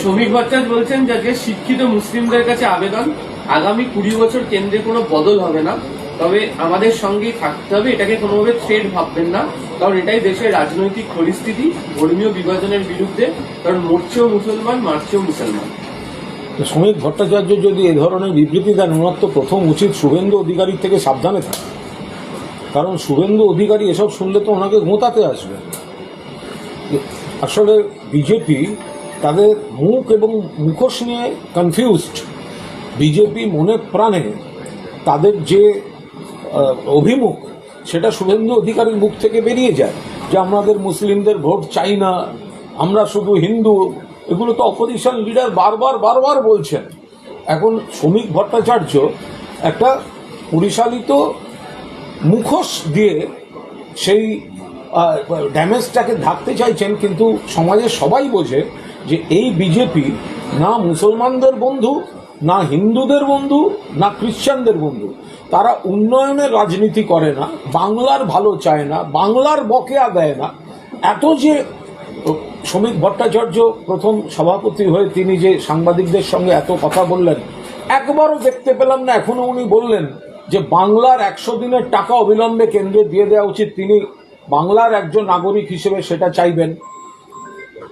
শ্রমিক ভট্টাচার্য বলছেন যে শিক্ষিত মুসলিমদের কাছে আবেদন। আগামী কুড়ি বছর কেন্দ্রে কোনো বদল হবে না। তবে আমাদের সঙ্গেই থাকতে হবে, এটাকে কোনোভাবে থ্রেড ভাববেন না। কারণ এটাই দেশের রাজনৈতিক পরিস্থিতি, ধর্মীয় বিভাজনের বিরুদ্ধে। কারণ মরছেও মুসলমান, মারছেও মুসলমান। তো শ্রমিক ভট্টাচার্য যদি এ ধরনের বিবৃতি দেন, ওনার তো প্রথম উচিত শুভেন্দু অধিকারীর থেকে সাবধানে থাকা। কারণ শুভেন্দু অধিকারী এসব শুনলে তো ওনাকে গোঁতাতে আসবে। আসলে বিজেপি তাদের মুখ এবং মুখোশ নিয়ে কনফিউজড বিজেপি মনে প্রাণে তাদের যে অভিমুখ, সেটা শুভেন্দু অধিকারীর মুখ থেকে বেরিয়ে যায় যে আমাদের মুসলিমদের ভোট চাই না, আমরা শুধু হিন্দু। এগুলো তো অপোজিশন লিডার বারবার বারবার বলছেন। এখন শ্রমিক ভট্টাচার্য একটা পরিচালিত মুখোশ দিয়ে সেই ড্যামেজটাকে ঢাকতে চাইছেন, কিন্তু সমাজের সবাই বোঝে যে এই বিজেপি না মুসলমানদের বন্ধু, না হিন্দুদের বন্ধু, না খ্রিশ্চানদের বন্ধু, তারা উন্নয়নের রাজনীতি করে না, বাংলার ভালো চায় না, বাংলার বকেয়া দেয় না। এত যে শ্রমিক ভট্টাচার্য প্রথম সভাপতি হয়ে তিনি যে সাংবাদিকদের সঙ্গে এত কথা বললেন, একবারও দেখতে পেলাম না, এখনও উনি বললেন যে বাংলার একশো দিনের টাকা অবিলম্বে কেন্দ্রে দিয়ে দেওয়া উচিত। তিনি বাংলার একজন নাগরিক হিসেবে সেটা চাইবেন।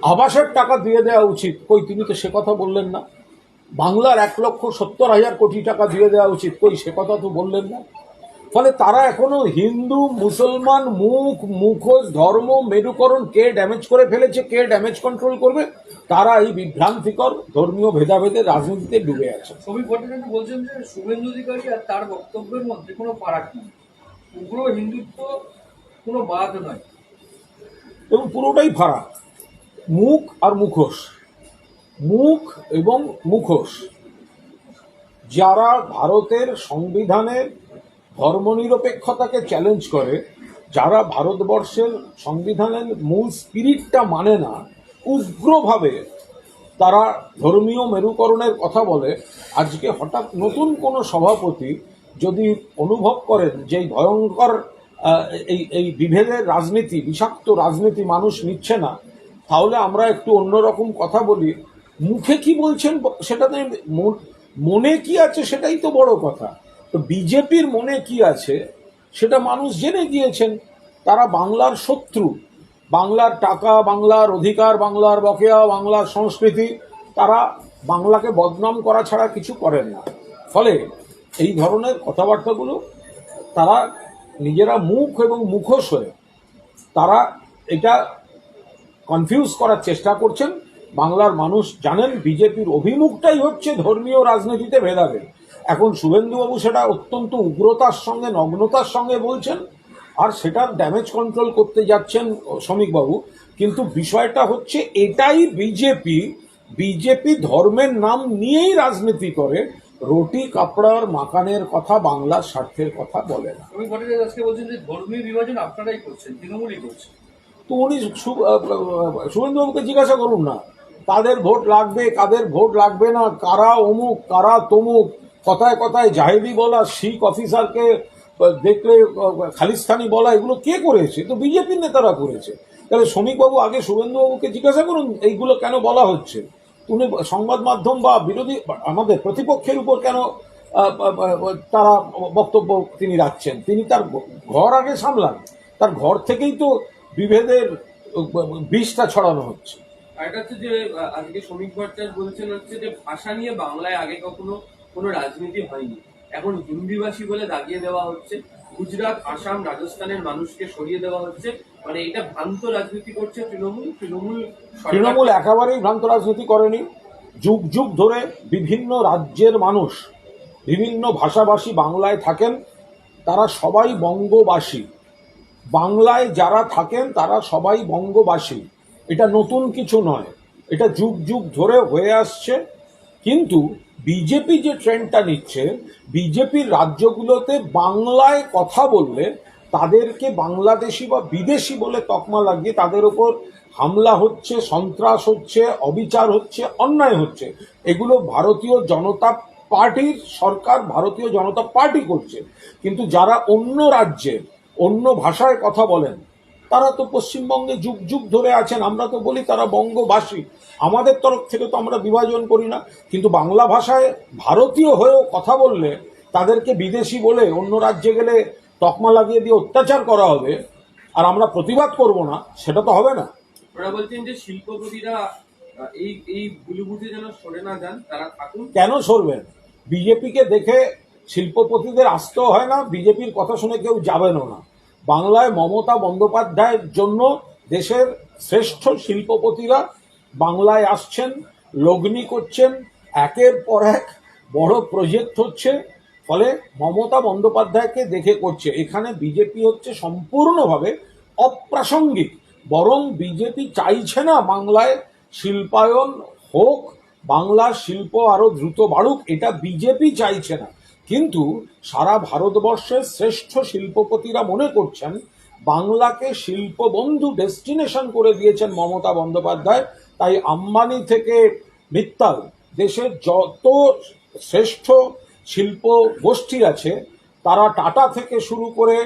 আবাসের টাকা দিয়ে দেওয়া উচিত। কই তিনি তো সে কথা বললেন না। বাংলার এক লক্ষ সত্তর হাজার কোটি টাকা দিয়ে দেওয়া উচিত। কই সে কথা তো বললেন না। ফলে তারা এখনও হিন্দু মুসলমান মুখ মুখোশ ধর্ম মেরুকরণ কে ড্যামেজ করে ফেলেছে কে ড্যামেজ কন্ট্রোল করবে তারা এই বিভ্রান্তিকর ধর্মীয় ভেদাভেদের রাজনীতিতে ডুবে আছে। ভট্টাচার্য বলছেন যে শুভেন্দু অধিকারী আর তার বক্তব্যের মধ্যে কোনো ফারাক নেই। উগ্র হিন্দুত্ব কোনো বাদ নয়। এবং পুরোটাই ফারাক। মুখ আর মুখোশ। মুখ এবং মুখোশ। যারা ভারতের সংবিধানের ধর্মনিরপেক্ষতাকে চ্যালেঞ্জ করে, যারা ভারতবর্ষের সংবিধানের মূল স্পিরিটটা মানে না, উগ্রভাবে তারা ধর্মীয় মেরুকরণের কথা বলে, আজকে হঠাৎ নতুন কোনো সভাপতি যদি অনুভব করেন যে এই ভয়ঙ্কর এই এই বিভেদের রাজনীতি, বিষাক্ত রাজনীতি মানুষ নিচ্ছে না তাহলে আমরা একটু অন্যরকম কথা বলি। মুখে কি বলছেন সেটাতে মন- মনে কি আছে সেটাই তো বড় কথা। তো বিজেপির মনে কি আছে সেটা মানুষ জেনে গিয়েছেন। তারা বাংলার শত্রু। বাংলার টাকা, বাংলার অধিকার, বাংলার বকেয়া, বাংলার সংস্কৃতি, তারা বাংলাকে বদনাম করা ছাড়া কিছু করেন না। ফলে এই ধরনের কথাবার্তাগুলো তারা নিজেরা মুখ এবং মুখোশ হয়ে, তারা এটা কনফিউজ করার চেষ্টা করছেন। বাংলার মানুষ জানেন, বিজেপির অভিমুখটাই হচ্ছে ধর্মীয় রাজনীতিতে ভেদাভেদ। এখন শুভেন্দুবাবু সেটা অত্যন্ত উগ্রতার সঙ্গে, নগ্নতার সঙ্গে বলছেন, আর সেটার ড্যামেজ কন্ট্রোল করতে যাচ্ছেন শ্রমিকবাবু। কিন্তু বিষয়টা হচ্ছে, এটাই বিজেপি বিজেপি ধর্মের নাম নিয়েই রাজনীতি করে, রুটি কাপড়ার মাকানের কথা বাংলার স্বার্থের কথা বলে না। আজকে বলছেন যে ধর্মীয় বিভাজন আপনারাই করছেন, তৃণমূলই করছে তো উনি শুভেন্দুবাবুকে জিজ্ঞাসা করুন না। তাদের ভোট লাগবে, কাদের ভোট লাগবে না, কারা অমুক, কারা তমুক, কথায় কথায় জাহেদি বলা, শিখ অফিসারকে দেখলে খালিস্তানি বলা, এগুলো কে করেছে? তো বিজেপির নেতারা করেছে। তাহলে শ্রমিকবাবু আগে শুভেন্দুবাবুকে জিজ্ঞাসা করুন, এইগুলো কেন বলা হচ্ছে? উনি সংবাদ মাধ্যম বা বিরোধী, আমাদের প্রতিপক্ষের উপর কেন তারা বক্তব্য তিনি রাখছেন? তিনি তার ঘর আগে সামলান। তার ঘর থেকেই তো বিভেদের বিষটা ছড়ানো হচ্ছে। আর এটা হচ্ছে যে আজকে শ্রমিক ভট্টাচার্য বলছেন হচ্ছে যে ভাষা নিয়ে বাংলায় আগে কখনো কোনো রাজনীতি হয়নি। এখন হিন্দিভাষী বলে দাগিয়ে দেওয়া হচ্ছে। গুজরাট আসাম রাজস্থানের মানুষকে সরিয়ে দেওয়া হচ্ছে। মানে এটা ভ্রান্ত রাজনীতি করছে তৃণমূল। তৃণমূল তৃণমূল একেবারেই ভ্রান্ত রাজনীতি করেনি। যুগ যুগ ধরে বিভিন্ন রাজ্যের মানুষ বিভিন্ন ভাষাভাষী বাংলায় থাকেন। তারা সবাই বঙ্গবাসী। বাংলায় যারা থাকেন, তারা সবাই বঙ্গবাসী। এটা নতুন কিছু নয়। এটা যুগ যুগ ধরে হয়ে আসছে। কিন্তু বিজেপি যে ট্রেন্ডটা নিচ্ছে, বিজেপির রাজ্যগুলোতে বাংলায় কথা বললে তাদেরকে বাংলাদেশি বা বিদেশি বলে তকমা লাগিয়ে তাদের ওপর হামলা হচ্ছে, সন্ত্রাস হচ্ছে, অবিচার হচ্ছে, অন্যায় হচ্ছে। এগুলো ভারতীয় জনতা পার্টির সরকার ভারতীয় জনতা পার্টি করছে। কিন্তু যারা অন্য রাজ্যের অন্য ভাষায় কথা বলেন। তারা তো পশ্চিমবঙ্গে যুগ যুগ ধরে আছেন। আমরা তো বলি তারা বঙ্গবাসী। আমাদের তরফ থেকে তো আমরা বিভাজন করি না। কিন্তু বাংলা ভাষায় ভারতীয় হয়েও কথা বললে তাদেরকে বিদেশি বলে অন্য রাজ্যে গেলে তকমা লাগিয়ে দিয়ে অত্যাচার করা হবে আর আমরা প্রতিবাদ করব না সেটা তো হবে না। ওরা বলছেন যে শিল্পপতিরা এই এই ভুলুভুতি যেন সরে না যান তারা থাকুন। কেন সরবেন বিজেপিকে দেখে শিল্পপতিদের আসতেও হয় না বিজেপির কথা শুনে কেউ যাবেনও না। বাংলায় মমতা বন্দ্যোপাধ্যায়ের জন্য দেশের শ্রেষ্ঠ শিল্পপতিরা বাংলায় আসছেন, লগ্নি করছেন, একের পর এক বড় প্রজেক্ট হচ্ছে, ফলে মমতা বন্দ্যোপাধ্যায়কে দেখে করছে। এখানে বিজেপি হচ্ছে সম্পূর্ণভাবে অপ্রাসঙ্গিক, বরং বিজেপি চাইছে না বাংলায় শিল্পায়ন হোক, বাংলার শিল্প আরও দ্রুত বাড়ুক, এটা বিজেপি চাইছে না। কিন্তু সারা ভারতবর্ষের শ্রেষ্ঠ শিল্পপতিরা মনে করছেন বাংলাকে শিল্পবন্ধু ডেস্টিনেশন করে দিয়েছেন মমতা বন্দ্যোপাধ্যায়। তাই আম্বানি থেকে মিত্তাল দেশের যত শ্রেষ্ঠ শিল্প গোষ্ঠী আছে, তারা টাটা থেকে শুরু করে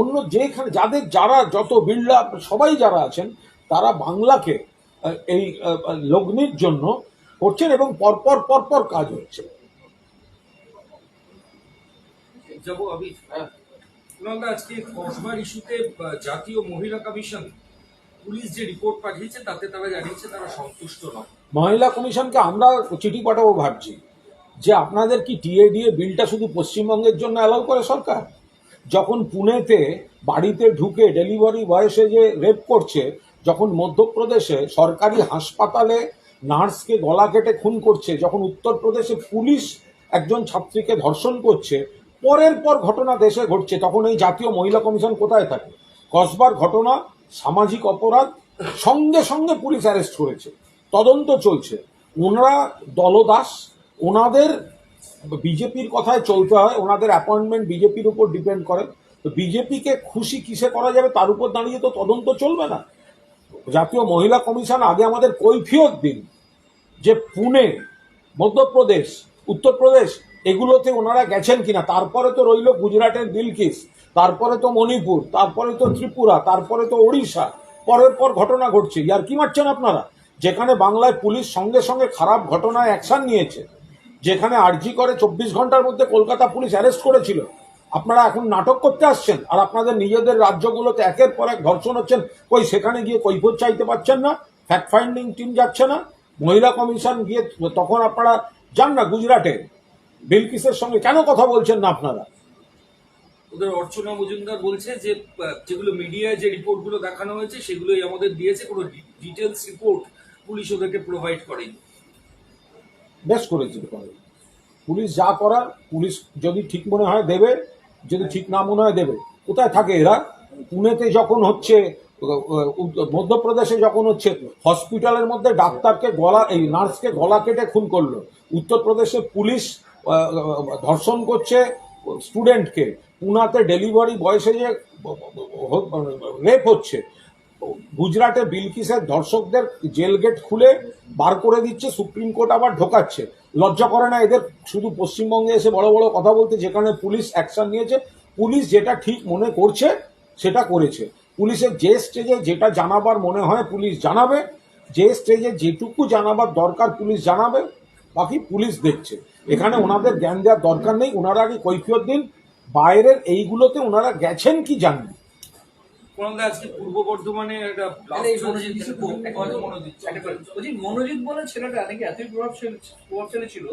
অন্য যেখানে যাদের যারা যত বিড়লা, সবাই যারা আছেন, তারা বাংলাকে এই লগ্নির জন্য করছেন এবং পরপর পরপর কাজ হচ্ছে। যাব আমি। কুণালদা আজকে কসবার ইস্যুতে জাতীয় মহিলা কমিশন পুলিশ যে রিপোর্ট পাঠিয়েছে তাতে তারা জানিয়েছে তারা সন্তুষ্ট নয়। মহিলা কমিশনকে আমরা চিঠি পাঠাবো ভাবছি যে আপনাদের কি টিএডিএ বিলটা শুধু পশ্চিমবঙ্গের জন্য অ্যালাউ করে সরকার? যখন পুনেতে বাড়িতে ঢুকে ডেলিভারি বয়সে যে রেপ করছে যখন মধ্যপ্রদেশে সরকারি হাসপাতালে নার্সকে গলা কেটে খুন করছে যখন উত্তরপ্রদেশে পুলিশ একজন ছাত্রীকে ধর্ষণ করছে পরের পর ঘটনা দেশে ঘটছে, তখন এই জাতীয় মহিলা কমিশন কোথায় থাকে? কসবার ঘটনা, সামাজিক অপরাধ, সঙ্গে সঙ্গে পুলিশ অ্যারেস্ট করেছে, তদন্ত চলছে। ওনারা দলদাস, ওনাদের বিজেপির কথায় চলতে হয়, ওনাদের অ্যাপয়েন্টমেন্ট বিজেপির উপর ডিপেন্ড করে। তো বিজেপিকে খুশি কিসে করা যাবে, তার উপর দাঁড়িয়ে তো তদন্ত চলবে না। জাতীয় মহিলা কমিশন আগে আমাদের কৈফিয়ত দিন যে পুনে, মধ্যপ্রদেশ, উত্তরপ্রদেশ এগুলোতে ওনারা গেছেন কিনা? তারপরে তো রইল গুজরাটের বিলকিস, তারপরে তো মণিপুর, তারপরে তো ত্রিপুরা, তারপরে তো ওড়িশা। পরের পর ঘটনা ঘটছে। ইয়ার কি মারছেন আপনারা? যেখানে বাংলায় পুলিশ সঙ্গে সঙ্গে খারাপ ঘটনায় অ্যাকশন নিয়েছে, যেখানে আরজি করে চব্বিশ ঘণ্টার মধ্যে কলকাতা পুলিশ অ্যারেস্ট করেছিল। আপনারা এখন নাটক করতে আসছেন আর আপনাদের নিজেদের রাজ্যগুলোতে একের পর এক ধর্ষণ হচ্ছেন, কই সেখানে গিয়ে কৈফত চাইতে পারছেন না? ফ্যাক্ট ফাইন্ডিং টিম যাচ্ছে না? মহিলা কমিশন গিয়ে তখন আপনারা যান না গুজরাটে? বিলকিসের সঙ্গে কেন কথা বলছেন না আপনারা? ওদের অর্চনা মজুমদার বলছে যে যেগুলো মিডিয়ায় যে রিপোর্টগুলো দেখানো হয়েছে সেগুলোই আমাদের দিয়েছে কোনো ডিটেলস রিপোর্ট পুলিশ ওদেরকে প্রোভাইড করেনি। বেশ করেছে করে পুলিশ যা করার পুলিশ যদি ঠিক মনে হয় দেবে যদি ঠিক না মনে হয় দেবে। কোথায় থাকে এরা? পুনেতে যখন হচ্ছে মধ্যপ্রদেশে যখন হচ্ছে হসপিটালের মধ্যে ডাক্তারকে গলা এই নার্সকে গলা কেটে খুন করল। উত্তরপ্রদেশে পুলিশ ধর্ষণ করছে স্টুডেন্টকে পুনাতে ডেলিভারি বয়সে যে রেপ হচ্ছে, গুজরাটে বিলকিসের ধর্ষকদের জেল গেট খুলে বার করে দিচ্ছে, সুপ্রিম কোর্ট আবার ঢোকাচ্ছে। লজ্জা করে না এদের, শুধু পশ্চিমবঙ্গে এসে বড় বড় কথা বলতে, যেখানে পুলিশ অ্যাকশন নিয়েছে, পুলিশ যেটা ঠিক মনে করছে, সেটা করেছে। পুলিশের যে স্টেজে যেটা জানাবার মনে হয়, পুলিশ জানাবে। যে স্টেজে যেটুকু জানাবার দরকার, পুলিশ জানাবে। বাকি পুলিশ দেখছে। এখানে ওনাদের জ্ঞান দেওয়ার দরকার নেই। ওনারা আগে কৈফিয়ত দিন। বাইরের এইগুলোতে ওনারা গেছেন কি জানেন আজকে পূর্ব বর্ধমানে একটা মনোজিৎ বল- ছেলেটা নাকি এতই প্রভাবশালী প্রভাবশালী ছিল।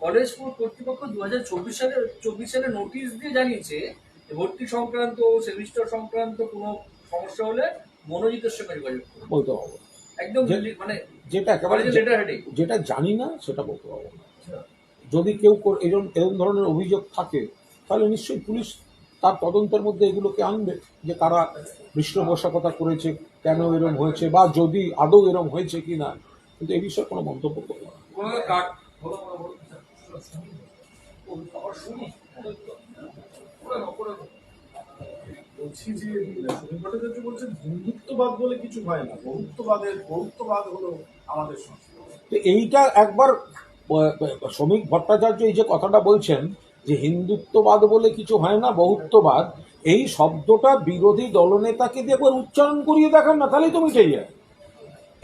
কলেজ কর্তৃপক্ষ দু হাজার চব্বিশ সালে চব্বিশ সালে নোটিশ দিয়ে জানিয়েছে ভর্তি সংক্রান্ত সেমিস্টার সংক্রান্ত কোনো সমস্যা হলে মনোজিতের সঙ্গে যোগাযোগ বলতে না। একদম মানে যেটা একেবারে যেটা জানি না সেটা বলতে পারব না। যদি কেউ এরকম এরম ধরনের অভিযোগ থাকে তাহলে নিশ্চয়ই পুলিশ তার তদন্তের মধ্যে এগুলোকে আনবে যে কারা পৃষ্ঠপোষকতা করেছে কেন এরম হয়েছে বা যদি আদৌ এরম হয়েছে কি না কিন্তু এ বিষয়ে কোনো মন্তব্য করব না। বলছি যে হিন্দুত্ববাদ বলে কিছু হয় না। হলো আমাদের সংস্কৃতি। এইটা একবার শ্রমিক ভট্টাচার্য এই যে কথাটা বলছেন, যে হিন্দুত্ববাদ বলে কিছু হয় না বহুত্ববাদ এই শব্দটা বিরোধী দলনেতাকে দিয়ে একবার উচ্চারণ করিয়ে দেখান না, তাহলেই তো মিটে যায়।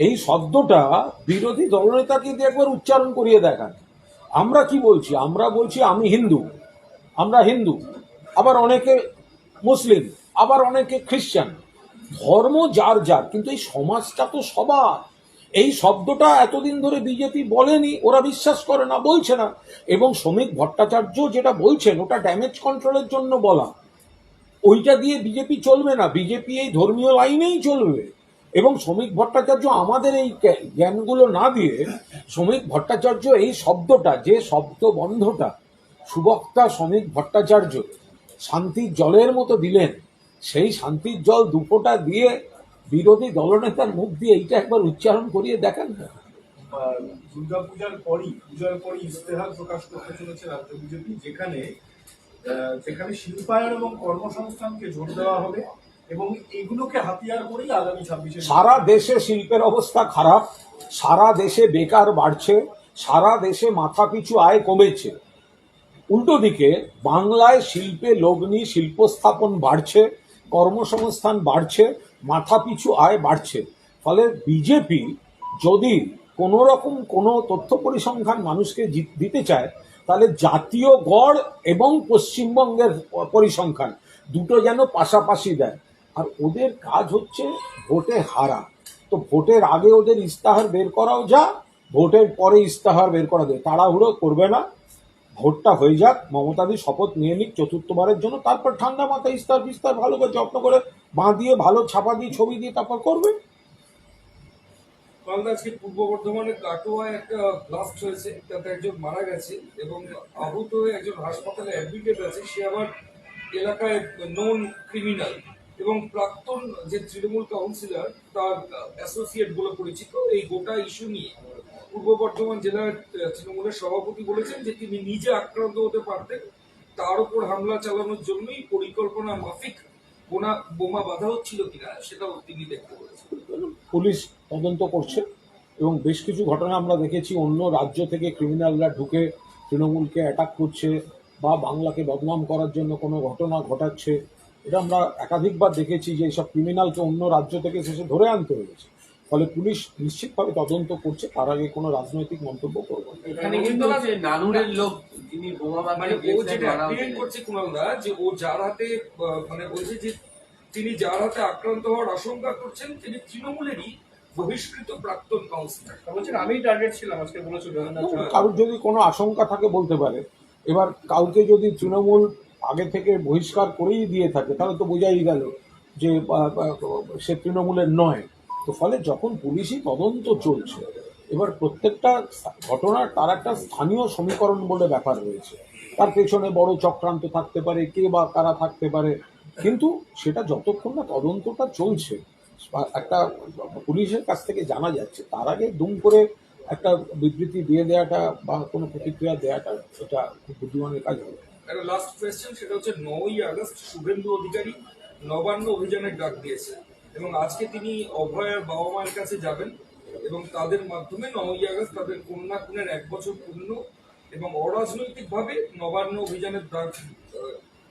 এই শব্দটা বিরোধী দলনেতাকে দিয়ে একবার উচ্চারণ করিয়ে দেখান। আমরা কি বলছি? আমরা বলছি আমি হিন্দু, আমরা হিন্দু, আবার অনেকে মুসলিম। আবার অনেকে খ্রিস্টান ধর্ম যার যার, কিন্তু এই সমাজটা তো সবার। এই শব্দটা এতদিন ধরে বিজেপি বলেনি, ওরা বিশ্বাস করে না, বলছে না। এবং শ্রমিক ভট্টাচার্য যেটা বলছেন, ওটা ড্যামেজ কন্ট্রোলের জন্য বলা। ওইটা দিয়ে বিজেপি চলবে না, বিজেপি এই ধর্মীয় লাইনেই চলবে। এবং শ্রমিক ভট্টাচার্য আমাদের এই জ্ঞানগুলো না দিয়ে, শ্রমিক ভট্টাচার্য এই শব্দটা, যে শব্দ বন্ধটা, সুবক্তা শ্রমিক ভট্টাচার্য শান্তির জলের মতো দিলেন। সেই শান্তির জল দুপোটা দিয়ে বিরোধী দলনেতার মুখ দিয়ে এইটা একবার উচ্চারণ করিয়ে দেখান না দুর্গাপূজার পরই পূজার পরই ইস্তেহার প্রকাশ করতে চলেছে রাজ্য বিজেপি যেখানে শিল্পায়ন এবং কর্মসংস্থানকে জোর দেওয়া হবে এবং এগুলোকে হাতিয়ার করেই আগামী ছাব্বিশে সারা দেশে শিল্পের অবস্থা খারাপ সারা দেশে বেকার বাড়ছে সারা দেশে মাথাপিছু আয় কমেছে। উল্টো দিকে বাংলায় শিল্পে লগ্নি শিল্প স্থাপন বাড়ছে কর্মসংস্থান বাড়ছে, মাথাপিছু আয় বাড়ছে। ফলে বিজেপি যদি কোনো রকম কোনো তথ্য পরিসংখ্যান মানুষকে দিতে চায়, তাহলে জাতীয় গড় এবং পশ্চিমবঙ্গের পরিসংখ্যান দুটো যেন পাশাপাশি দেয়। আর ওদের কাজ হচ্ছে ভোটে হারা। তো ভোটের আগে ওদের ইস্তাহার বের করাও যা, ভোটের পরে ইস্তাহার বের করা যায় তাড়াহুড়ো করবে না। ভোটটা হয়ে যাক, মমতাদি শপথ নিয়ে নিক চতুর্থবারের জন্য, তারপর ঠান্ডা মাথায় ইস্তার বিস্তার ভালো করে যত্ন করে বাঁ দিয়ে ভালো ছাপা দিয়ে, ছবি দিয়ে তারপর করবে। আজকে পূর্ব বর্ধমানের কাটোয়ায় একটা ব্লাস্ট হয়েছে, তাতে একজন মারা গেছে এবং আহত হয়ে একজন হাসপাতালে অ্যাডমিটেড আছে, সে আবার এলাকায় নন ক্রিমিনাল এবং প্রাক্তন যে তৃণমূল কাউন্সিলর তার অ্যাসোসিয়েট বলে পরিচিত, এই গোটা ইস্যু নিয়ে। পূর্ব বর্ধমান জেলার তৃণমূলের সভাপতি বলেছেন যে তিনি নিজে আক্রান্ত হতে পারতেন। তার উপর হামলা চালানোর জন্যই পরিকল্পনা মাফিক বোনা, বোমা বাধা হচ্ছিল কিনা সেটাও তিনি দেখতে বলেছেন। পুলিশ তদন্ত করছে এবং বেশ কিছু ঘটনা আমরা দেখেছি। অন্য রাজ্য থেকে ক্রিমিনালরা ঢুকে তৃণমূলকে অ্যাটাক করছে বা বাংলাকে বদনাম করার জন্য কোনো ঘটনা ঘটাচ্ছে। এটা আমরা একাধিকবার দেখেছি যে এইসব ক্রিমিনালকে অন্য রাজ্য থেকে শেষে ধরে আনতে হয়েছে। ফলে পুলিশ নিশ্চিতভাবে তদন্ত করছে তার আগে কোনো রাজনৈতিক মন্তব্য করব না। এখানে কিন্তু হচ্ছে নানুরের লোক যিনি বোমা মানে ও যেটা। করছে যে যার হাতে মানে বলছে যে তিনি যার হাতে আক্রান্ত হওয়ার আশঙ্কা করছেন তিনি তৃণমূলেরই বহিষ্কৃত প্রাক্তন কাউন্সিলর বলছেন আমি টার্গেট ছিলাম আজকে বলেছিল কারোর যদি কোনো আশঙ্কা থাকে বলতে পারে। এবার কাউকে যদি তৃণমূল আগে থেকে বহিষ্কার করেই দিয়ে থাকে তাহলে তো বোঝাই গেল যে সে তৃণমূলের নয়। তো ফলে যখন পুলিশই তদন্ত চলছে, এবার প্রত্যেকটা ঘটনার তার একটা স্থানীয় সমীকরণ বলে ব্যাপার রয়েছে। তার পেছনে বড় চক্রান্ত থাকতে পারে, কে বা কারা থাকতে পারে। কিন্তু সেটা যতক্ষণ না তদন্তটা চলছে, একটা পুলিশের কাছ থেকে জানা যাচ্ছে, তার আগে দুম করে একটা বিবৃতি দিয়ে দেওয়াটা বা কোনো প্রতিক্রিয়া দেওয়াটা সেটা খুব বুদ্ধিমানের কাজ হবে। একটা লাস্ট কোয়েশ্চেন সেটা হচ্ছে নয়ই আগস্ট শুভেন্দু অধিকারী নবান্ন অভিযানের ডাক দিয়েছে। এবং আজকে তিনি অভয়ার বাবা মায়ের কাছে যাবেন এবং তাদের মাধ্যমে নয়ই আগস্ট তাদের কন্যা খুনের এক বছর পূর্ণ এবং অরাজনৈতিকভাবে নবান্ন অভিযানের ডাক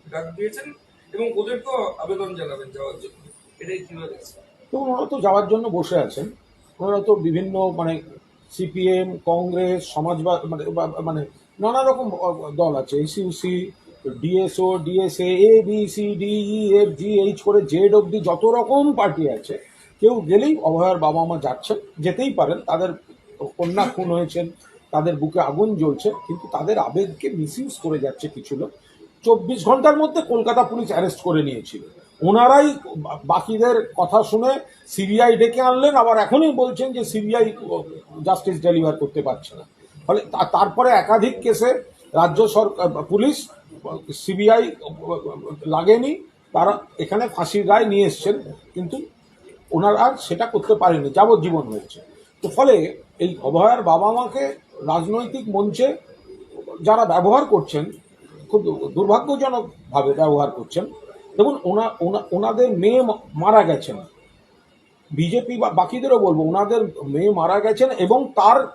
ডাক দিয়েছেন এবং ওদেরকেও আবেদন জানাবেন যাওয়ার জন্য। এটাই কীভাবে এবং ওনারা তো যাওয়ার জন্য বসে আছেন। ওনারা তো বিভিন্ন মানে সিপিএম, কংগ্রেস, সমাজবাদ মানে মানে নানা রকম দল আছে SUC DSO DSA A B C D E F G H করে জেড অব্দি যত রকম পার্টি আছে, কেউ গেলেই অভয়ার বাবা মা যাচ্ছেন, যেতেই পারেন, তাদের কন্যা খুন হয়েছেন, তাদের বুকে আগুন জ্বলছে, কিন্তু তাদের আবেগকে মিসইউজ করে যাচ্ছে কিছু লোক। চব্বিশ ঘণ্টার মধ্যে কলকাতা পুলিশ অ্যারেস্ট করে নিয়েছিল। ওনারাই বাকিদের কথা শুনে সিবিআই ডেকে আনলেন, আবার এখনই বলছেন যে সিবিআই জাস্টিস ডেলিভার করতে পারছে না। ফলে তারপরে একাধিক কেসে রাজ্য সরকার, পুলিশ সিবিআই লাগেনি, তারা এখানে ফাঁসির রায় নিয়ে এসছেন, কিন্তু ওনারা সেটা করতে পারেনি যাবজ্জীবন হয়েছে। তো ফলে এই অভয়ার বাবা মাকে রাজনৈতিক মঞ্চে যারা ব্যবহার করছেন, খুব দুর্ভাগ্যজনকভাবে ব্যবহার করছেন। দেখুন, ওনা, ওনা- ওনাদের মেয়ে মারা গেছেন। বিজেপি বা বাকিদেরও বলব, ওনাদের মেয়ে মারা গেছেন এবং তার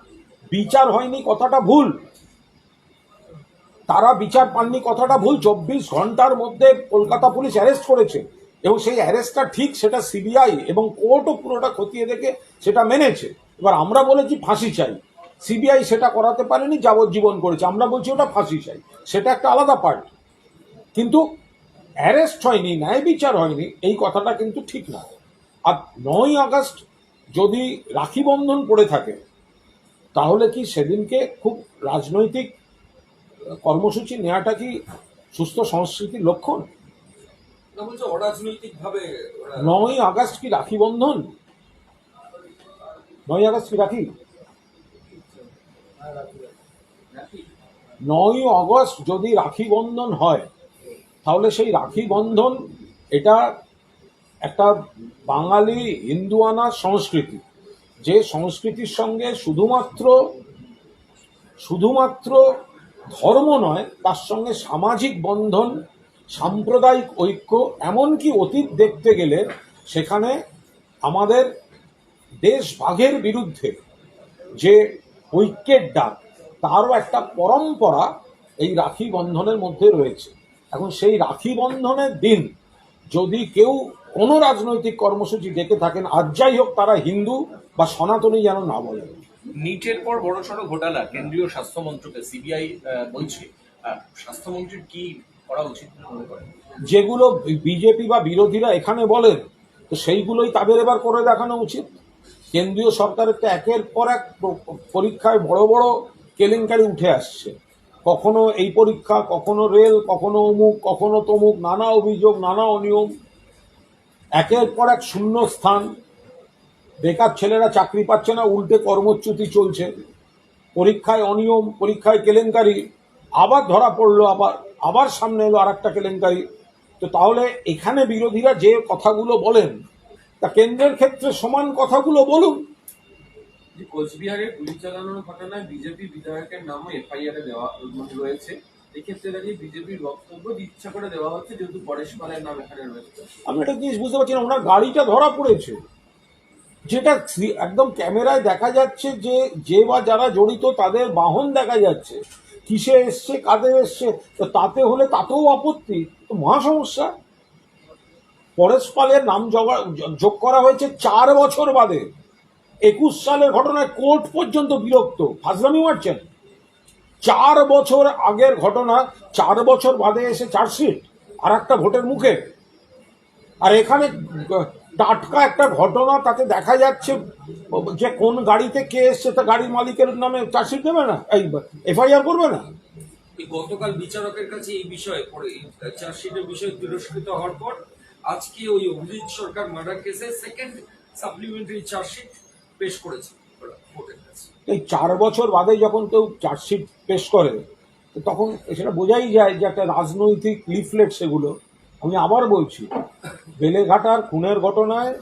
বিচার হয়নি, কথাটা ভুল। তারা বিচার পাননি কথাটা ভুল। চব্বিশ ঘণ্টার মধ্যে কলকাতা পুলিশ অ্যারেস্ট করেছে এবং সেই অ্যারেস্টটা ঠিক সেটা সিবিআই এবং কোর্টও পুরোটা খতিয়ে দেখে সেটা মেনেছে। এবার আমরা বলেছি ফাঁসি চাই। সিবিআই সেটা করাতে পারেনি, যাবজ্জীবন করেছে। আমরা বলছি ওটা ফাঁসি চাই। সেটা একটা আলাদা পার্ট কিন্তু অ্যারেস্ট হয়নি, ন্যায় বিচার হয়নি, এই কথাটা কিন্তু ঠিক না। আর নয় আগস্ট যদি রাখি বন্ধন পড়ে থাকে, তাহলে কি সেদিনকে খুব রাজনৈতিক কর্মসূচি নেওয়াটা কি সুস্থ সংস্কৃতির লক্ষণ? নয় আগস্ট কি রাখি বন্ধন? নয় আগস্ট কি রাখি? নয় আগস্ট যদি রাখি বন্ধন হয় তাহলে সেই রাখি বন্ধন এটা একটা বাঙালি হিন্দুয়ানা সংস্কৃতি। যে সংস্কৃতির সঙ্গে শুধুমাত্র শুধুমাত্র ধর্ম নয়, তার সঙ্গে সামাজিক বন্ধন, সাম্প্রদায়িক ঐক্য, এমনকি অতীত দেখতে গেলে সেখানে আমাদের দেশভাগের বিরুদ্ধে যে ঐক্যের ডাক, তারও একটা পরম্পরা এই রাখি বন্ধনের মধ্যে রয়েছে। এখন সেই রাখি বন্ধনের দিন যদি কেউ কোনো রাজনৈতিক কর্মসূচি ডেকে থাকেন, আর যাই হোক তারা হিন্দু বা সনাতনী যেন না বলে নিটের পর বড় বড়সড় ঘোটালা, কেন্দ্রীয় স্বাস্থ্য মন্ত্রকে সিবিআই বলছে স্বাস্থ্যমন্ত্রীর কি করা উচিত মনে করেন? যেগুলো বিজেপি বা বিরোধীরা এখানে বলেন, তো সেইগুলোই তাদের এবার করে দেখানো উচিত। কেন্দ্রীয় সরকারের তো একের পর এক পরীক্ষায় বড় বড় কেলেঙ্কারি উঠে আসছে। কখনো এই পরীক্ষা, কখনো রেল, কখনো অমুক, কখনো তমুক, নানা অভিযোগ, নানা অনিয়ম। একের পর এক শূন্য স্থান। বেকার ছেলেরা চাকরি পাচ্ছে না উল্টে কর্মচ্যুতি চলছে। পরীক্ষায় অনিয়ম পরীক্ষায় কেলেঙ্কারি আবার ধরা পড়ল আবার আবার সামনে এলো আর একটা কেলেঙ্কারি। তো তাহলে এখানে বিরোধীরা যে কথাগুলো বলেন তা কেন্দ্রের ক্ষেত্রে সমান কথাগুলো বলুন। যে কোচবিহারে গুলি চালানোর ঘটনায় বিজেপি বিধায়কের নামও এফআইআর দেওয়া রয়েছে। এক্ষেত্রে দাঁড়িয়ে বিজেপির বক্তব্য ইচ্ছা করে দেওয়া হচ্ছে যেহেতু পরেশ পালের নাম এখানে রয়েছে। আমি একটা জিনিস বুঝতে পারছি না ওনার গাড়িটা ধরা পড়েছে। যেটা একদম ক্যামেরায় দেখা যাচ্ছে যে যে বা যারা জড়িত তাদের বাহন দেখা যাচ্ছে। কিসে এসছে, কাদের এসছে, তো তাতে হলে তাতেও আপত্তি। তো মহা সমস্যা। পরেশ পালের নাম জগা- যোগ করা হয়েছে চার বছর বাদে। একুশ সালের ঘটনায় কোর্ট পর্যন্ত বিরক্ত। ফাজলামি মারছেন। চার বছর আগের ঘটনা, চার বছর বাদে এসে চার্জশিট। আর একটা ভোটের মুখে। আর এখানে টাটকা একটা ঘটনা তাতে দেখা যাচ্ছে। যে কোন গাড়িতে কে এসছে তা গাড়ির মালিকের নামে চার্জশিট দেবে না? এই এফআইআর করবে না? এই গতকাল বিচারকের কাছে এই বিষয়ে পরে চার্জশিটের বিষয়ে তিরস্কৃত হওয়ার পর আজকে ওই অভিজিৎ সরকার মার্ডার কেসে সেকেন্ড সাপ্লিমেন্টারি চার্জশিট পেশ করেছে এই চার বছর বাদে যখন কেউ চার্জশিট পেশ করে তখন সেটা বোঝাই যায় যে একটা রাজনৈতিক লিফলেট সেগুলো আমি আবার বলছি, বেলেঘাটার খুনের ঘটনায়,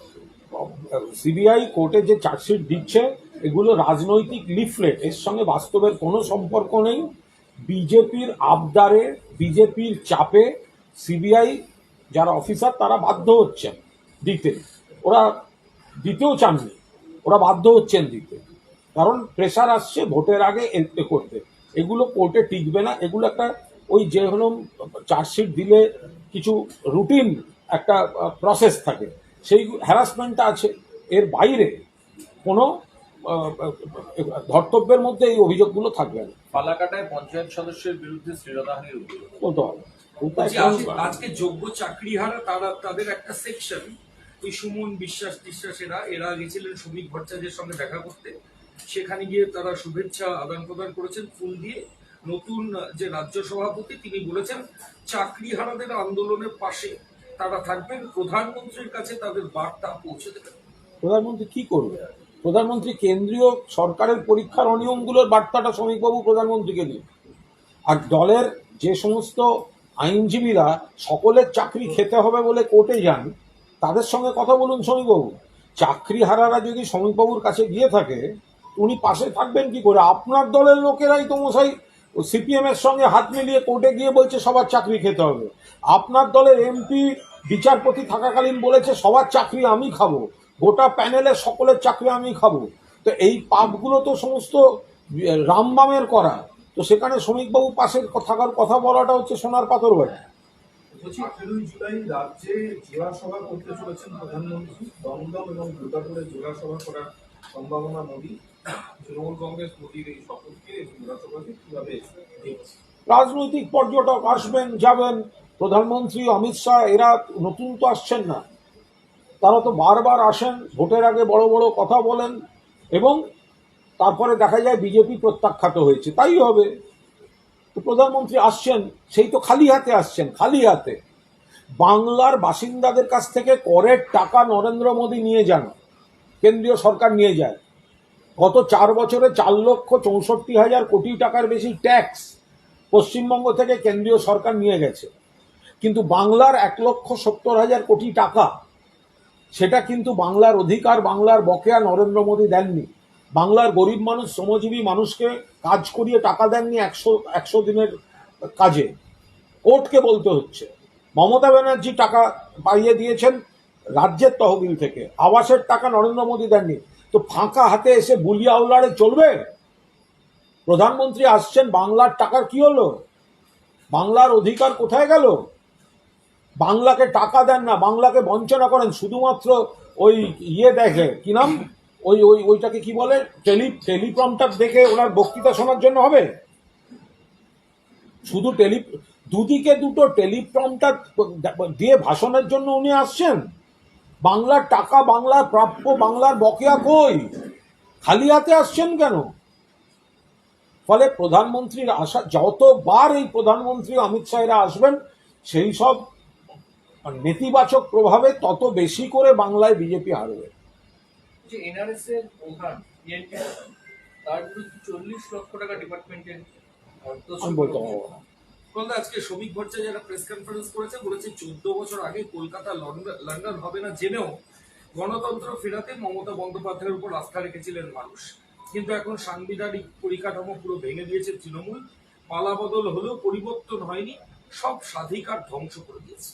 সিবিআই কোর্টে যে চার্জশিট দিচ্ছে, এগুলো রাজনৈতিক লিফলেট। এর সঙ্গে বাস্তবের কোনো সম্পর্ক নেই। বিজেপির আবদারে, বিজেপির চাপে সিবিআই যারা অফিসার, তারা বাধ্য হচ্ছেন দিতে। ওরা দিতেও চাননি। ওরা বাধ্য হচ্ছেন দিতে। কারণ প্রেশার আসছে ভোটের আগে এ- এ করতে। এগুলো কোর্টে টিকবে না। এগুলো একটা ওই যে হলো, চার্জশিট দিলে কিছু রুটিন একটা প্রসেস থাকে। সেই হ্যারাসমেন্টটা আছে। এর বাইরে কোনো ধর্তব্যের মধ্যে এই অভিযোগগুলো থাকবে না। পালাকাটায় পঞ্চায়েত সদস্যের বিরুদ্ধে অভিযোগ। বলতে হবে। আজকে- যোগ্য চাকরিহারা তারা তাদের একটা সেকশন ওই সুমন বিশ্বাস টিশ্বাসেরা এরা এরা গেছিলেন শ্রমিক ভট্টাচার্যের সঙ্গে দেখা করতে। সেখানে গিয়ে তারা শুভেচ্ছা আদান প্রদান করেছেন ফুল দিয়ে নতুন যে রাজ্য সভাপতি, তিনি বলেছেন চাকরিহারাদের আন্দোলনের পাশে তারা থাকবেন। প্রধানমন্ত্রীর কাছে তাদের বার্তা পৌঁছে দেবেন। প্রধানমন্ত্রী কি করবে? প্রধানমন্ত্রী কেন্দ্রীয় সরকারের পরীক্ষার অনিয়মগুলোর বার্তাটা শ্রমিকবাবু প্রধানমন্ত্রীকে দিন। আর দলের যে সমস্ত আইনজীবীরা সকলের চাকরি খেতে হবে বলে কোর্টে যান, তাদের সঙ্গে কথা বলুন শ্রমিকবাবু। চাকরি হারারা যদি শ্রমিকবাবুর কাছে গিয়ে থাকে, উনি পাশে থাকবেন কি করে? আপনার দলের লোকেরাই তো মশাই সিপিএম এর সঙ্গে হাত মিলিয়ে কোর্টে গিয়ে বলছে সবার চাকরি খেতে হবে। আপনার দলের এমপি, বিচারপতি থাকাকালীন বলেছে, সবার চাকরি আমি খাব। গোটা প্যানেলের সকলের চাকরি আমি খাব। তো এই পাপগুলো তো সমস্ত রামবামের করা। তো সেখানে শ্রমিকবাবু পাশে থাকার কথা বলাটা হচ্ছে সোনার পাথর চলেছেন প্রধানমন্ত্রী। দমদম এবং দুর্গাপুরে সভা করার সম্ভাবনা রাজনৈতিক পর্যটক আসবেন, যাবেন। প্রধানমন্ত্রী অমিত শাহ, এরা নতুন তো আসছেন না। তারা তো বারবার আসেন, ভোটের আগে বড় বড় কথা বলেন এবং তারপরে দেখা যায় বিজেপি প্রত্যাখ্যাত হয়েছে। তাই হবে। তো প্রধানমন্ত্রী আসছেন, সেই তো খালি হাতে আসছেন, খালি হাতে। বাংলার বাসিন্দাদের কাছ থেকে করের টাকা নরেন্দ্র মোদী নিয়ে যান, কেন্দ্রীয় সরকার নিয়ে যায়। গত চার বছরে চার লক্ষ চৌষট্টি হাজার কোটি টাকার বেশি ট্যাক্স পশ্চিমবঙ্গ থেকে কেন্দ্রীয় সরকার নিয়ে গেছে। কিন্তু বাংলার এক লক্ষ সত্তর হাজার কোটি টাকা, সেটা কিন্তু বাংলার অধিকার, বাংলার বকেয়া নরেন্দ্র মোদী দেননি। বাংলার গরিব মানুষ, শ্রমজীবী মানুষকে কাজ করিয়ে টাকা দেননি একশো একশো দিনের কাজে। কোর্টকে বলতে হচ্ছে। মমতা ব্যানার্জি টাকা পাইয়ে দিয়েছেন রাজ্যের তহবিল থেকে। আবাসের টাকা নরেন্দ্র মোদী দেননি। তো ফাঁকা হাতে এসে বুলিয়া উল্লাড়ে চলবে? প্রধানমন্ত্রী আসছেন, বাংলার টাকার কি হলো? বাংলার অধিকার কোথায় গেল? বাংলাকে টাকা দেন না, বাংলাকে বঞ্চনা করেন। শুধুমাত্র ওই ইয়ে দেখে, কি নাম? ওই ওই, ওইটাকে কি বলে? টেলি টেলিপ্রমটার দেখে ওনার বক্তৃতা শোনার জন্য হবে? শুধু টেলি, দুদিকে দুটো টেলিপ্রমটার দিয়ে ভাষণের জন্য উনি আসছেন? বাংলার টাকা বাংলার প্রাপ্য বাংলার বকেয়া কই? খালি হাতে আসছেন কেন? ফলে প্রধানমন্ত্রীর আসা যতবার এই প্রধানমন্ত্রী অমিত শাহরা আসবেন সেই সব নেতিবাচক প্রভাবে তত বেশি করে বাংলায় বিজেপি হারবে। যে এনআরএস এর প্রধান তার বিরুদ্ধে চল্লিশ লক্ষ টাকা ডিপার্টমেন্টের আমি বলতে পারব না। কলকাতা আজকে শ্রমিক ভট্টাচার্য প্রেস কনফারেন্স করেছে, বলেছে চোদ্দ বছর আগে কলকাতা লন্ডন হবে না জেনেও গণতন্ত্র ফেরাতে মমতা বন্দ্যোপাধ্যায়ের উপর আস্থা রেখেছিলেন মানুষ। কিন্তু এখন সাংবিধানিক পরিকাঠামো পুরো ভেঙে দিয়েছে তৃণমূল। পালাবদল হলেও পরিবর্তন হয়নি, সব স্বাধিকার ধ্বংস করে দিয়েছে।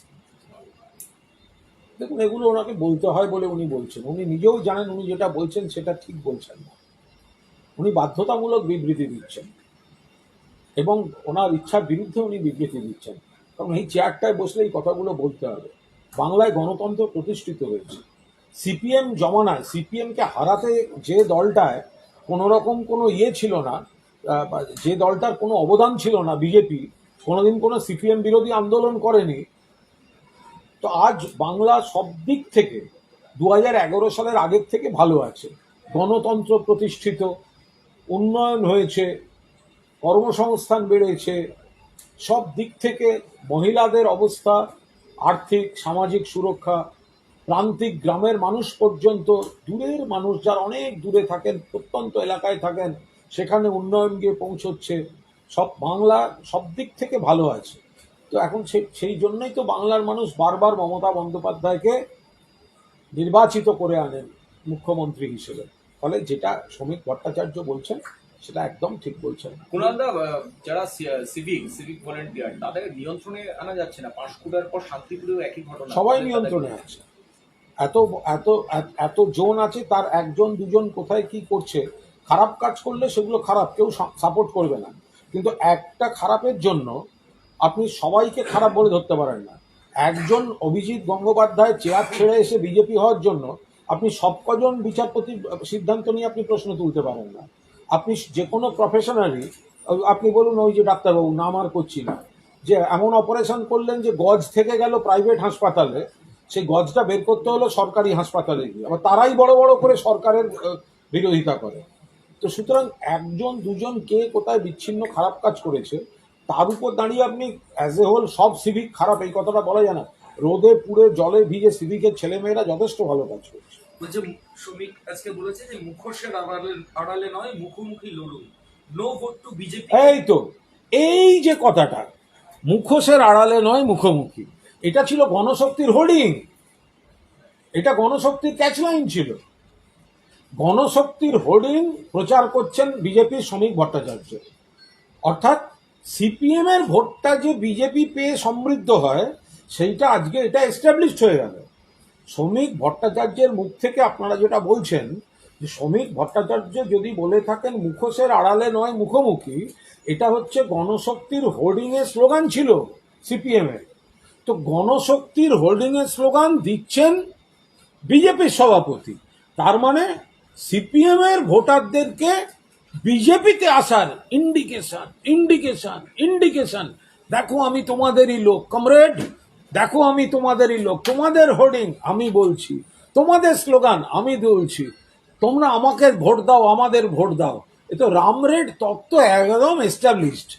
দেখুন, এগুলো ওনাকে বলতে হয় বলে উনি বলছেন। উনি নিজেও জানেন, উনি যেটা বলছেন সেটা ঠিক বলছেন না। উনি বাধ্যতামূলক বিবৃতি দিচ্ছেন। এবং ওনার ইচ্ছার বিরুদ্ধে উনি বিবৃতি দিচ্ছেন। কারণ এই চেয়ারটায় বসলে এই কথাগুলো বলতে হবে। বাংলায় গণতন্ত্র প্রতিষ্ঠিত হয়েছে। সিপিএম জমানায়, সিপিএমকে হারাতে যে দলটায় কোনো রকম কোনো ইয়ে ছিল না যে দলটার কোনো অবদান ছিল না বিজেপি, কোনোদিন কোনো সিপিএম বিরোধী আন্দোলন করেনি, তো আজ বাংলা সব দিক থেকে দু হাজার এগারো সালের আগের থেকে ভালো আছে। গণতন্ত্র প্রতিষ্ঠিত, উন্নয়ন হয়েছে কর্মসংস্থান বেড়েছে। সব দিক থেকে মহিলাদের অবস্থা, আর্থিক, সামাজিক সুরক্ষা, প্রান্তিক গ্রামের মানুষ পর্যন্ত, দূরের মানুষ যারা অনেক দূরে থাকেন, প্রত্যন্ত এলাকায় থাকেন, সেখানে উন্নয়ন গিয়ে পৌঁছচ্ছে। সব বাংলা সব দিক থেকে ভালো আছে। তো এখন সেই জন্যই তো বাংলার মানুষ বারবার মমতা বন্দ্যোপাধ্যায়কে নির্বাচিত করে আনেন মুখ্যমন্ত্রী হিসেবে। ফলে যেটা শ্রমিক ভট্টাচার্য বলছেন সেটা একদম ঠিক বলছেন। কুণালদা যারা সিভিক সিভিক ভলেন্টিয়ার তাদের নিয়ন্ত্রণে আনা যাচ্ছে না। পাঁশকুড়ার পর শান্তিপুরেও একই ঘটনা। সবাই নিয়ন্ত্রণে আছে। এত এত এত- জোন আছে তার একজন দুজন কোথায় কি করছে? খারাপ কাজ করলে সেগুলো খারাপ কেউ সাপোর্ট করবে না। কিন্তু একটা খারাপের জন্য আপনি সবাইকে খারাপ বলে ধরতে পারেন না। একজন অভিজিৎ গঙ্গোপাধ্যায় চেয়ার ছেড়ে এসে বিজেপি হওয়ার জন্য আপনি সব কজন বিচারপতি সিদ্ধান্ত নিয়ে আপনি প্রশ্ন তুলতে পারেন না। আপনি যে কোনো প্রফেশনালি আপনি বলুন ওই যে ডাক্তারবাবু, নাম আর করছি না, যে এমন অপারেশন করলেন যে গজ থেকে গেল প্রাইভেট হাসপাতালে, সেই গজটা বের করতে হলো সরকারি হাসপাতালে গিয়ে। আবার তারাই বড় বড় করে সরকারের বিরোধিতা করে। তো সুতরাং একজন, দুজন কে কোথায় বিচ্ছিন্ন খারাপ কাজ করেছে, তার উপর দাঁড়িয়ে আপনি অ্যাজ এ হোল সব সিভিক খারাপ, এই কথাটা বলা যায় না। রোদে পুড়ে জলে ভিজে সিভিকের ছেলেমেয়েরা যথেষ্ট ভালো কাজ করছে। বলছে শ্রমিক আজকে বলেছে যে মুখোশের আড়ালে আড়ালে নয়, মুখোমুখি লড়ুন। নো ভোট টু বিজেপি এই তো, এই যে কথাটা, মুখোশের আড়ালে নয়, মুখোমুখি, এটা ছিল গণশক্তির হোর্ডিং। এটা গণশক্তির ক্যাচলাইন ছিল। গণশক্তির হোর্ডিং প্রচার করছেন বিজেপির শ্রমিক ভট্টাচার্য। অর্থাৎ সিপিএম এর ভোটটা যে বিজেপি পেয়ে সমৃদ্ধ হয়, সেইটা আজকে এটা এস্টাবলিশড হয়ে গেল। শ্রমিক ভট্টাচার্যের মুখ থেকে আপনারা যেটা বলছেন, যে শ্রমিক ভট্টাচার্য যদি বলে থাকেন মুখোশের আড়ালে নয় মুখোমুখি, এটা হচ্ছে গণশক্তির হোর্ডিংয়ের স্লোগান ছিল সিপিএমের তো গণশক্তির হোর্ডিংয়ের স্লোগান দিচ্ছেন বিজেপির সভাপতি। তার মানে সিপিএম এর ভোটারদেরকে বিজেপিতে আসার ইন্ডিকেশন ইন্ডিকেশন ইন্ডিকেশন দেখো আমি তোমাদেরই লোক কমরেড দেখো আমি তোমাদেরই লোক, তোমাদের হোর্ডিং আমি বলছি, তোমাদের স্লোগান আমি বলছি তোমরা আমাকে ভোট দাও, আমাদের ভোট দাও। এ তো রামরেড তত্ত্ব একদম এস্টাবলিশড